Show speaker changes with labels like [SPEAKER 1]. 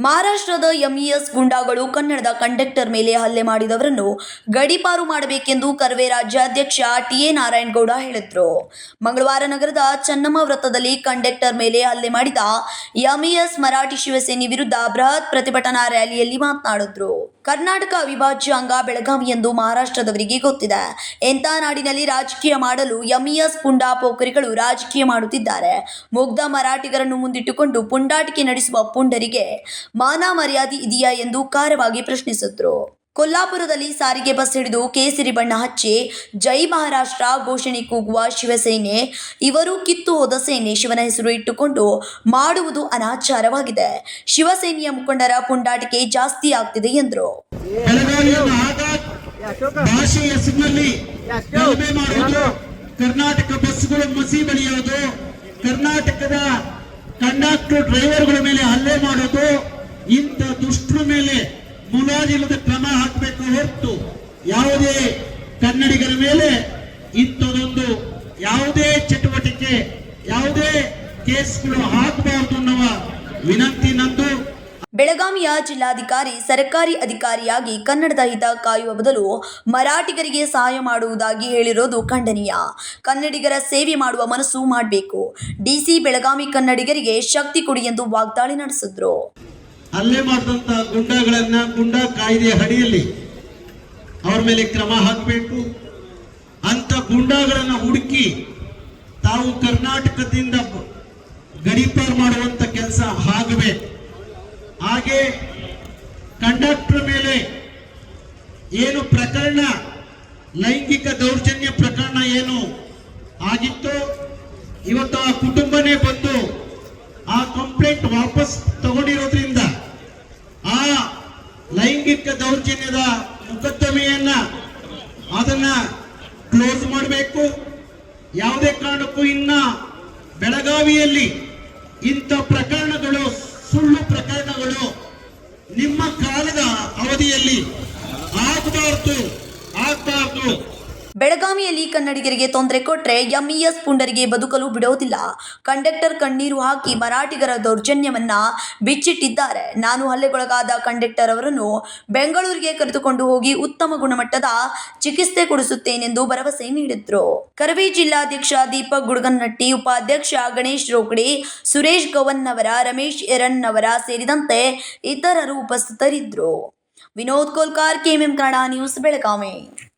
[SPEAKER 1] ಮಹಾರಾಷ್ಟ್ರದ ಎಂಇಎಸ್ ಗುಂಡಾಗಳು ಕನ್ನಡದ ಕಂಡಕ್ಟರ್ ಮೇಲೆ ಹಲ್ಲೆ ಮಾಡಿದವರನ್ನು ಗಡಿಪಾರು ಮಾಡಬೇಕೆಂದು ಕರ್ವೆ ರಾಜ್ಯಾಧ್ಯಕ್ಷ ಟಿ ಎ ನಾರಾಯಣಗೌಡ ಹೇಳಿದ್ರು. ಮಂಗಳವಾರ ನಗರದ ಚನ್ನಮ್ಮ ವೃತ್ತದಲ್ಲಿ ಕಂಡಕ್ಟರ್ ಮೇಲೆ ಹಲ್ಲೆ ಮಾಡಿದ ಎಂಇಎಸ್ ಮರಾಠಿ ಶಿವಸೇನೆ ವಿರುದ್ಧ ಬೃಹತ್ ಪ್ರತಿಭಟನಾ ರ್ಯಾಲಿಯಲ್ಲಿ ಮಾತನಾಡಿದ್ರು. ಕರ್ನಾಟಕ ಅವಿಭಾಜ್ಯ ಅಂಗ ಬೆಳಗಾವಿ ಎಂದು ಮಹಾರಾಷ್ಟ್ರದವರಿಗೆ ಗೊತ್ತಿದೆ. ಎಂಥ ನಾಡಿನಲ್ಲಿ ರಾಜಕೀಯ ಮಾಡಲು ಎಂಇಎಸ್ ಪುಂಡಾ ಪೋಖರಿಗಳು ರಾಜಕೀಯ ಮಾಡುತ್ತಿದ್ದಾರೆ. ಮುಗ್ಧ ಮರಾಠಿಗರನ್ನು ಮುಂದಿಟ್ಟುಕೊಂಡು ಪುಂಡಾಟಿಕೆ ನಡೆಸುವ ಪುಂಡರಿಗೆ ಮಾನ ಮರ್ಯಾದೆ ಇದೆಯಾ ಎಂದು ಖಾರವಾಗಿ ಪ್ರಶ್ನಿಸಿದ್ರು. ಕೊಲ್ಲಾಪುರದಲ್ಲಿ ಸಾರಿಗೆ ಬಸ್ ಹಿಡಿದು ಕೇಸರಿ ಬಣ್ಣ ಹಚ್ಚಿ ಜೈ ಮಹಾರಾಷ್ಟ್ರ ಘೋಷಣೆ ಕೂಗುವ ಶಿವಸೇನೆ, ಇವರು ಕಿತ್ತು ಹೋದ ಸೇನೆ ಶಿವನ ಹೆಸರು ಇಟ್ಟುಕೊಂಡು ಮಾಡುವುದು ಅನಾಚಾರವಾಗಿದೆ. ಶಿವಸೇನೆಯ ಮುಖಂಡರ ಪುಂಡಾಟಿಕೆ ಜಾಸ್ತಿ ಆಗ್ತಿದೆ ಎಂದರು.
[SPEAKER 2] ಕರ್ನಾಟಕ ಬಸ್ಗಳು ಮಸಿ ಕರ್ನಾಟಕದ ಕಂಡಕ್ಟರ್ ಡ್ರೈವರ್ಗಳ ಮೇಲೆ ಹಲ್ಲೆ ಮಾಡೋದು ಇಂಥ ದುಷ್ಟರ ಮೇಲೆ ಮುಲಾಜಿಲ್ಲದ ಕ್ರಮ ಹಾಕಬೇಕು ಹೊರತು ಯಾವುದೇ ಕನ್ನಡಿಗರ ಮೇಲೆ ಇಂಥದೊಂದು ಯಾವುದೇ ಚಟುವಟಿಕೆ, ಯಾವುದೇ ಕೇಸ್ಗಳು ಹಾಕಬಾರದು ಅನ್ನುವ ವಿನಂತಿ ನಂದು.
[SPEAKER 1] ಬೆಳಗಾವಿಯ ಜಿಲ್ಲಾಧಿಕಾರಿ, ಸರ್ಕಾರಿ ಅಧಿಕಾರಿಯಾಗಿ ಕನ್ನಡದ ಹಿತ ಕಾಯುವ ಬದಲು ಮರಾಠಿಗರಿಗೆ ಸಹಾಯ ಮಾಡುವುದಾಗಿ ಹೇಳಿರೋದು ಖಂಡನೀಯ. ಕನ್ನಡಿಗರ ಸೇವೆ ಮಾಡುವ ಮನಸ್ಸು ಮಾಡಬೇಕು. ಡಿಸಿ ಬೆಳಗಾವಿ ಕನ್ನಡಿಗರಿಗೆ ಶಕ್ತಿ ಕೊಡಿ ಎಂದು ವಾಗ್ದಾಳಿ ನಡೆಸಿದ್ರು.
[SPEAKER 2] ಹಲ್ಲೆ ಮಾಡಿದಂತ ಗುಂಡಾಗಳನ್ನ ಗುಂಡಾ ಕಾಯ್ದೆ ಅಡಿಯಲ್ಲಿ ಅವ್ರ ಮೇಲೆ ಕ್ರಮ ಹಾಕಬೇಕು. ಅಂತ ಗುಂಡಾಗಳನ್ನು ಹುಡುಕಿ ತಾವು ಕರ್ನಾಟಕದಿಂದ ಗಡೀಪಾರು ಮಾಡುವಂತ ಕೆಲಸ ಆಗಬೇಕು. ಹಾಗೆ ಕಂಡಕ್ಟರ್ ಮೇಲೆ ಏನು ಪ್ರಕರಣ, ಲೈಂಗಿಕ ದೌರ್ಜನ್ಯ ಪ್ರಕರಣ ಏನು ಆಗಿತ್ತು, ಇವತ್ತು ಆ ಕುಟುಂಬನೇ ಬಂದು ಆ ಕಂಪ್ಲೇಂಟ್ ವಾಪಸ್ ತಗೊಂಡಿರೋದ್ರಿಂದ ಆ ಲೈಂಗಿಕ ದೌರ್ಜನ್ಯದ ಮೊಕದ್ದಮೆಯನ್ನ ಅದನ್ನ ಕ್ಲೋಸ್ ಮಾಡಬೇಕು. ಯಾವುದೇ ಕಾರಣಕ್ಕೂ ಇನ್ನ ಬೆಳಗಾವಿಯಲ್ಲಿ ಇಂಥ ಪ್ರಕರಣಗಳು, ಸುಳ್ಳು ಪ್ರಕರಣಗಳು ನಿಮ್ಮ ಕಾಲದ ಅವಧಿಯಲ್ಲಿ ಆಗಬಾರ್ದು ಆಗಬಾರ್ದು.
[SPEAKER 1] ಬೆಳಗಾವಿಯಲ್ಲಿ ಕನ್ನಡಿಗರಿಗೆ ತೊಂದರೆ ಕೊಟ್ರೆ ಎಂಇಎಸ್ ಪುಂಡರಿಗೆ ಬದುಕಲು ಬಿಡೋದಿಲ್ಲ. ಕಂಡಕ್ಟರ್ ಕಣ್ಣೀರು ಹಾಕಿ ಮರಾಠಿಗರ ದೌರ್ಜನ್ಯವನ್ನ ಬಿಚ್ಚಿಟ್ಟಿದ್ದಾರೆ. ನಾನು ಹಲ್ಲೆಗೊಳಗಾದ ಕಂಡಕ್ಟರ್ ಅವರನ್ನು ಬೆಂಗಳೂರಿಗೆ ಕರೆದುಕೊಂಡು ಹೋಗಿ ಉತ್ತಮ ಗುಣಮಟ್ಟದ ಚಿಕಿತ್ಸೆ ಕೊಡಿಸುತ್ತೇನೆಂದು ಭರವಸೆ ನೀಡಿದ್ರು. ಕರವಿ ಜಿಲ್ಲಾಧ್ಯಕ್ಷ ದೀಪಕ್ ಗುಡ್ಗನ್ನಟ್ಟಿ ಉಪಾಧ್ಯಕ್ಷ ಗಣೇಶ್ ರೋಕಡೆ, ಸುರೇಶ್ ಗವನ್ನವರ, ರಮೇಶ್ ಎರಣ್ಣವರ ಸೇರಿದಂತೆ ಇತರರು ಉಪಸ್ಥಿತರಿದ್ದರು. Vinod Kolkar, KMM Kannada news, Belagavi.